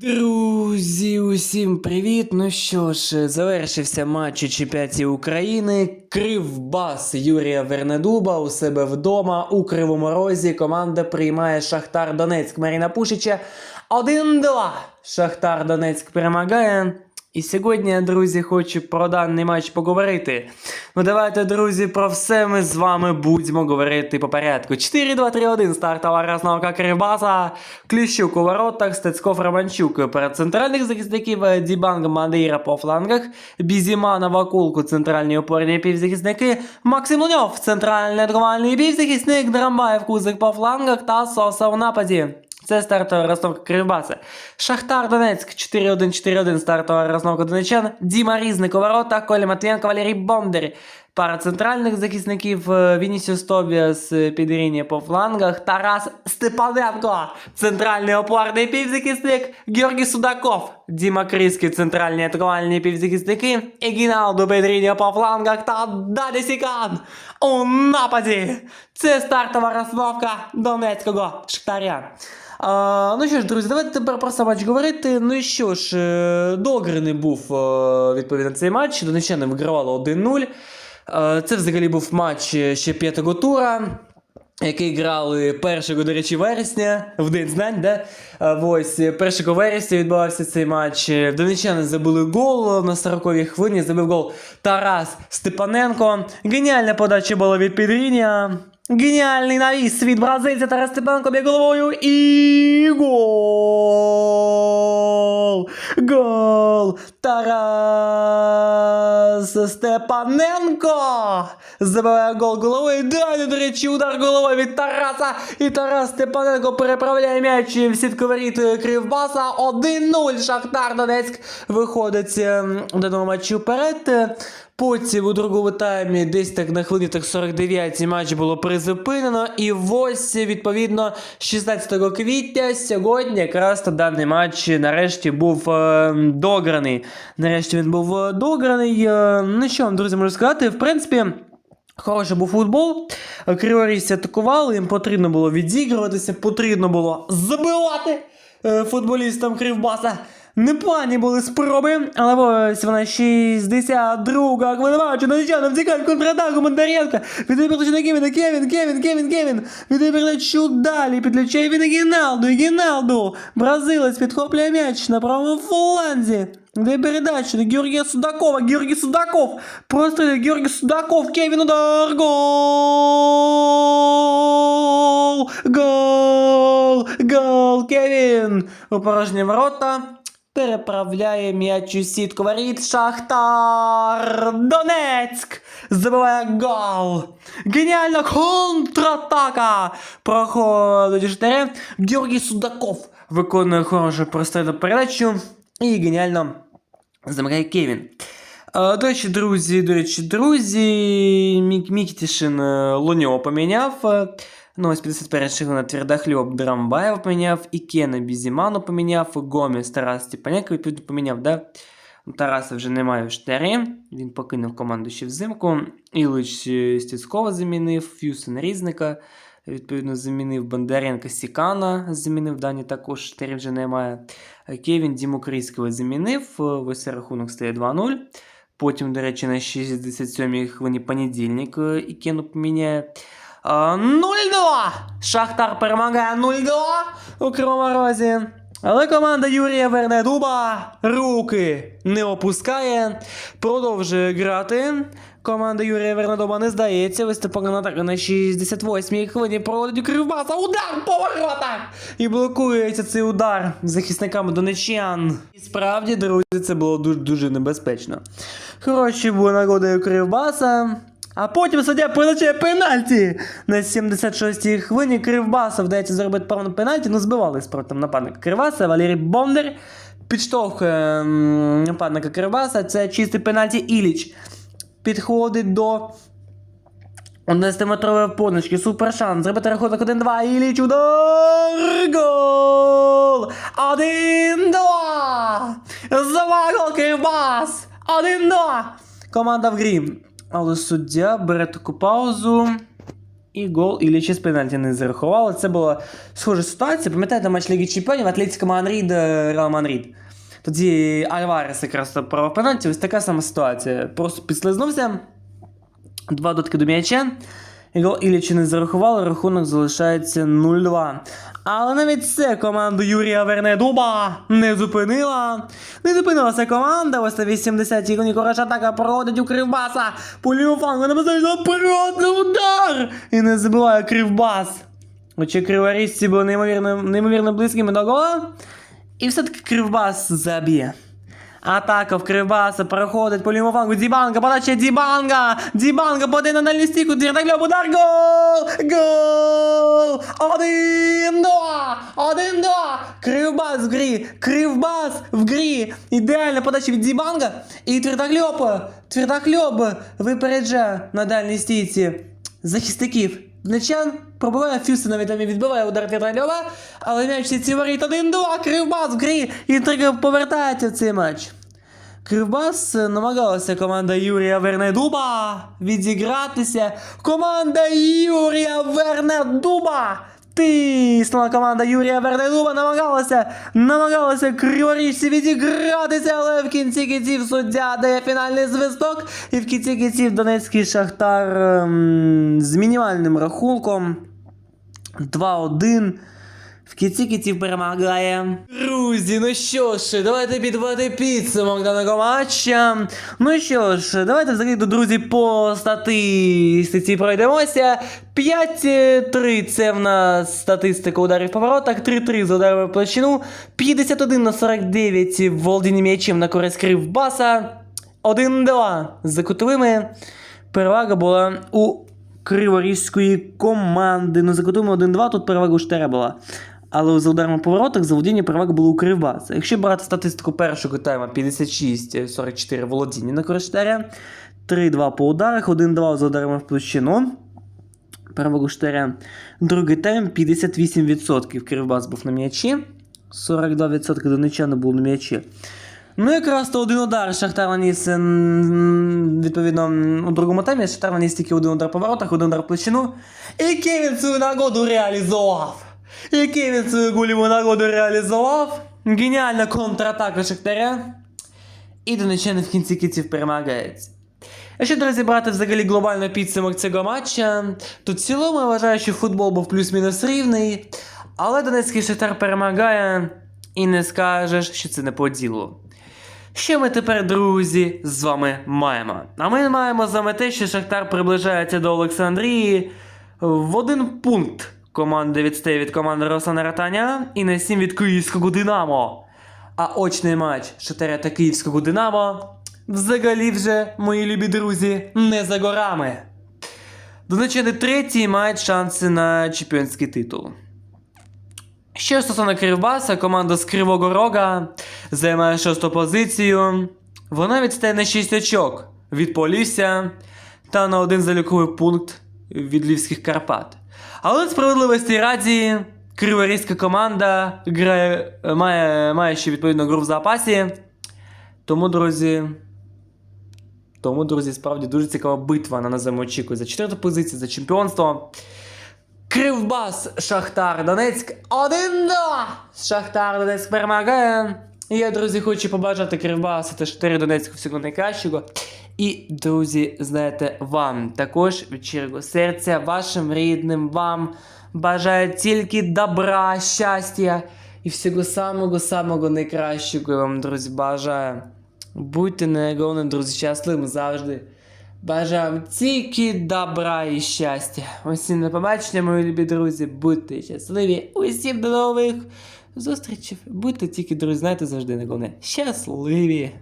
Друзі, усім привіт! Ну що ж, завершився матч у чемпіонаті України. Кривбас Юрія Вернедуба у себе вдома у Кривому Розі. Команда приймає Шахтар Донецьк Маріна Пушича. 1-2. Шахтар Донецьк перемагає. І сьогодні, друзі, хочу про даний матч поговорити. Ну давайте, друзі, про все ми з вами будемо говорити по порядку. 4-2-3-1 стартова розновка Кривбаса. Кліщук у воротах, Стецьков Романчук. Перед центральних захисників е, Дібанг Мадейра по флангах, Бізіма на вакулку, центральні опорні півзахисники, Максим Луньов, центральний атакувальний півзахисник, Драмбаєв Кузик по флангах та Соса в нападі. Це стартова розновка Кривбаса. Шахтар Донецьк 4-1-4-1 стартова розновка донечан. Діма Різник у воротах, Коля Матвієнко, Валерій Бондар. Пара центральних захисників е, Вінісіус Тобіас е, Підріння по флангах. Тарас Степаненко, центральний опорний півзахисник. Георгій Судаков, Діма Кріський, центральні атакувальні півзахисники. Егіналду Педріння по флангах та Дані Сікан у нападі. Це стартова розновка Донецького Шахтаря. А, ну що ж, друзі, давайте тепер про сам матч говорити. Ну і що ж, е, дограний був е, відповідно цей матч. Донеччани вигравали 1-0. Е, Це взагалі був матч ще п'ятого тура. Який грали 1, до речі, вересня, в день знань, да? Ось 1 вересня відбувався цей матч. Донеччани забили гол на 40-й хвилині. Забив гол Тарас Степаненко. Геніальна подача була від Підріння. Геніальний навіс від бразильця Тарас Степаненко б'є головою і гол! Гол! Тарас Степаненко! Забиває гол головою. Далі, до речі, удар головою від Тараса. І Тарас Степаненко переправляє м'яч в сітку воріт Кривбаса. 1-0. Шахтар Донецьк виходить ем, у даному матчі вперед. Потім у другому таймі, десь так на хвилині так 49 матч було призупинено. І ось, відповідно, 16 квітня сьогодні якраз то даний матч нарешті був е, дограний. Нарешті він був е, дограний. Е, ну що вам, друзі, можу сказати, в принципі. Хороший був футбол. Криворіжці атакували, їм потрібно було відігруватися, потрібно було забивати е, футболістам Кривбаса. Непогані були спроби, але ось вона 62 хвилина матчу. Донеччанам втікають контратаку Бондаренка. Віддає передачу на Кевіна, Кевін, Кевін, Кевін, Кевін. Віддає передачу далі, підключає він Гіналду, Гіналду. Бразилець підхоплює м'яч на правому фланзі. Де передачу до Георгія Судакова. Георгій Судаков. Простріл Георгій Судаков. Кевін удар. Гол! Гол! Гол! Кевін! У порожні ворота. Переправляє м'яч у сітку воріт Шахтар Донецьк забиває гол. Геніальна контратака. Проходить штаре. Георгій Судаков виконує хорошу прострільну передачу. І геніально замикає Кевін. Е, До речі, друзі, до речі, друзі, Мік Мікітішин е, Луньова поміняв. Ну, ось 51 хвилина Твердохльоб Драмбаєва поміняв, і Кена Бізіману поміняв, Гомес Тарас Степаняк відповідно поміняв, да? Тараса вже немає в штарі, він покинув команду ще взимку. Ілич е, Стецькова замінив, Фюсен Різника, відповідно, замінив Бондаренка Сікана, замінив Дані також штарі вже немає. Е, Кевін Діму Крійського замінив, е, ось рахунок стає 2-0. Потім, до речі, на 67-й хвилині понедільник Ікену поміняє. А, 0-2! Шахтар перемагає 0-2 у Кривому. Але команда Юрія Вернедуба руки не опускає, продовжує грати. Команда Юрія Вернедуба не здається. Виступає атака на 68-й хвилині проводить Кривбаса. Удар по воротах! І блокується цей удар захисниками донечан. І справді, друзі, це було дуже, дуже небезпечно. Хороші були нагоди Кривбаса. А потім суддя призначає пенальті. На 76-й хвилині Кривбаса вдається зробити правильно пенальті, ну збивали спротив нападника Кривбаса, Валерій Бондар підштовхує нападника Кривбаса. Це чистий пенальті Іліч. Підходить до 11-метрової поночки. Супер шанс. Зробити рахунок 1-2. Іліч удар. Гол! 1-2! Завагол Кривбас! 1-2! Команда в грі. Але суддя бере таку паузу І гол Іллічі з пенальті не зарахували. Це була схожа ситуація. Пам'ятаєте матч Ліги Чемпіонів Атлетико Манрід е, Реал Манрід. Тоді Альварес якраз права пенальті, ось така сама ситуація. Просто підслизнувся. Два дотки до м'яча. І гол не зарахували, рахунок залишається 0-2. Але навіть це команду Юрія Вернедуба не зупинила. Не зупинилася команда. Ось на 80-й хвилині Кураж атака проводить у Кривбаса. По лівому флангу небезпечно наперед удар! І не забиває Кривбас. Хоча криворізці були неймовірно, неймовірно близькими до гола. І все-таки Кривбас заб'є. Атака в Кривбаса проходить по лівому флангу. Дібанга, подача Дібанга! Дібанга подає на дальню стійку, Дірдагльоб, удар, гол! Гол! Один-два! Один-два! Кривбас в грі! Кривбас в грі! Ідеальна подача від Дібанга і Твердогльоб! Твердогльоб випереджає на дальній стійці захисників. Днечан пробиває Фюси навіть там і відбиває удар Твердогльоба, але м'яч ці воріт 1-2, Кривбас в грі! Інтрига повертається в цей матч. Кривбас е, намагалася команда Юрія Вернедуба відігратися. Команда Юрія Вернедуба! Тиснула команда Юрія Вернедуба, намагалася, намагалася криворічці відігратися, але в кінці кінців суддя дає фінальний звисток. І в кінці кінців Донецький Шахтар ем, з мінімальним рахунком 2-1. В кінці кінців перемагає. Друзі, ну що ж, давайте підводити підсумок даного матча. Ну що ж, давайте взагалі до друзі по статистиці пройдемося. 5-3 це в нас статистика ударів по воротах, 3-3 з ударами в площину, 51 на 49 в володінні м'ячем на користь Кривбаса, 1-2 за кутовими. Перевага була у криворізької команди. Ну, за кутовими 1-2, тут перевага у Штера була. Але за ударами по воротах за володіння перевага була у Кривбаса. Якщо брати статистику першого тайма 56-44 володіння на користь 3-2 по ударах, 1-2 за ударами в площину. Перевагу Штера. Другий тайм 58%. Кривбас був на м'ячі. 42% донечани було на м'ячі. Ну, якраз то один удар Шахтар наніс, відповідно, у другому таймі Шахтар наніс тільки один удар по воротах, один удар в площину. І Кевін цю нагоду реалізував. І Кевін цю гуліву нагоду реалізував. Геніальна контратака Шахтаря. І донечани в кінці кінців перемагають. Якщо друзі брати взагалі глобально підсумок цього матча, то в цілому я вважаю, що футбол був плюс-мінус рівний, але Донецький Шахтар перемагає і не скажеш, що це не по ділу. Що ми тепер, друзі, з вами маємо? А ми маємо з вами те, що Шахтар приближається до Олександрії в один пункт. Команда відстає від команди Руслана Ратаня і на 7 від Київського Динамо. А очний матч Шахтаря та Київського Динамо взагалі вже, мої любі друзі, не за горами. Донеччини третій мають шанси на чемпіонський титул. Що стосовно Кривбаса, команда з Кривого Рога займає шосту позицію. Вона відстає на 6 очок від Полісся та на один заліковий пункт від Львівських Карпат. Але справедливості раді, криворізька команда грає, має, має ще відповідну гру в запасі. Тому, друзі. Тому, друзі, справді дуже цікава битва на наземно очікує за четверту позицію, за чемпіонство. Кривбас Шахтар Донецьк 1-2! Шахтар Донецьк перемагає. І я, друзі, хочу побажати Кривбасу та Шахтарю Донецьку всього найкращого. І, друзі, знаєте, вам також від щирого серця, вашим рідним, вам бажаю тільки добра, щастя і всього самого-самого найкращого вам, друзі, бажаю. Будьте найголовне, друзі, щасливими завжди. Бажаю вам тільки добра і щастя. Усім на побачення, мої любі друзі. Будьте щасливі. Усім до нових зустрічей. Будьте тільки, друзі, знаєте, завжди найголовне. Щасливі!